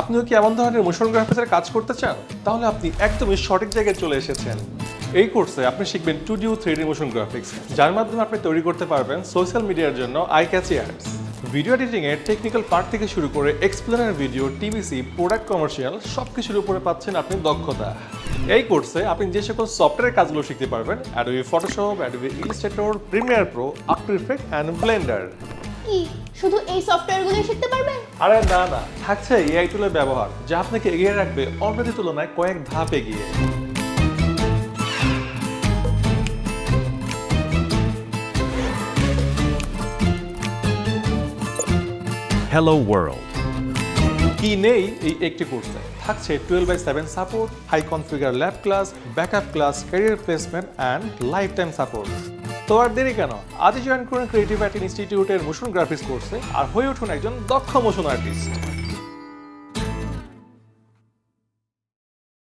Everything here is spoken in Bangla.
আপনিও কি এমন ধরনের মোশন গ্রাফিক্সের কাজ করতে চান? তাহলে আপনি একদমই সঠিক জায়গায় চলে এসেছেন। এই কোর্সে আপনি শিখবেন টু ডি ও থ্রি ডি মোশন গ্রাফিক্স, যার মাধ্যমে আপনি তৈরি করতে পারবেন সোশ্যাল মিডিয়ার জন্য আই ক্যাচি অ্যাডস ভিডিও এডিটিংয়ের টেকনিক্যাল পার্ট থেকে শুরু করে explainer video, TVC, product commercial সব কিছুর উপরে পাচ্ছেন আপনি দক্ষতা। এই কোর্সে আপনি যে সকল সফটওয়্যার কাজগুলো শিখতে পারবেন Adobe Photoshop Adobe Illustrator Premiere Pro After Effect and Blender কি? শুধু এই সফটওয়্যারগুলোই শিখতে পারবেন আরে না না থাকছে এআই টুলের ব্যবহার যা আপনাকে এগিয়ে রাখবে অন্যদের তুলনায় কয়েক ধাপ এগিয়ে। Hello World. কি নেই এই একটি কোর্সে থাকছে twelve by seven support high configure lab class backup class career placement and lifetime support তো আর দেরি কেন? আজই জয়েন করুন ক্রিয়েটিভ আর্ট ইনস্টিটিউটের মোশন গ্রাফিক্স কোর্সে আর হয়ে উঠুন একজন দক্ষ মোশন আর্টিস্ট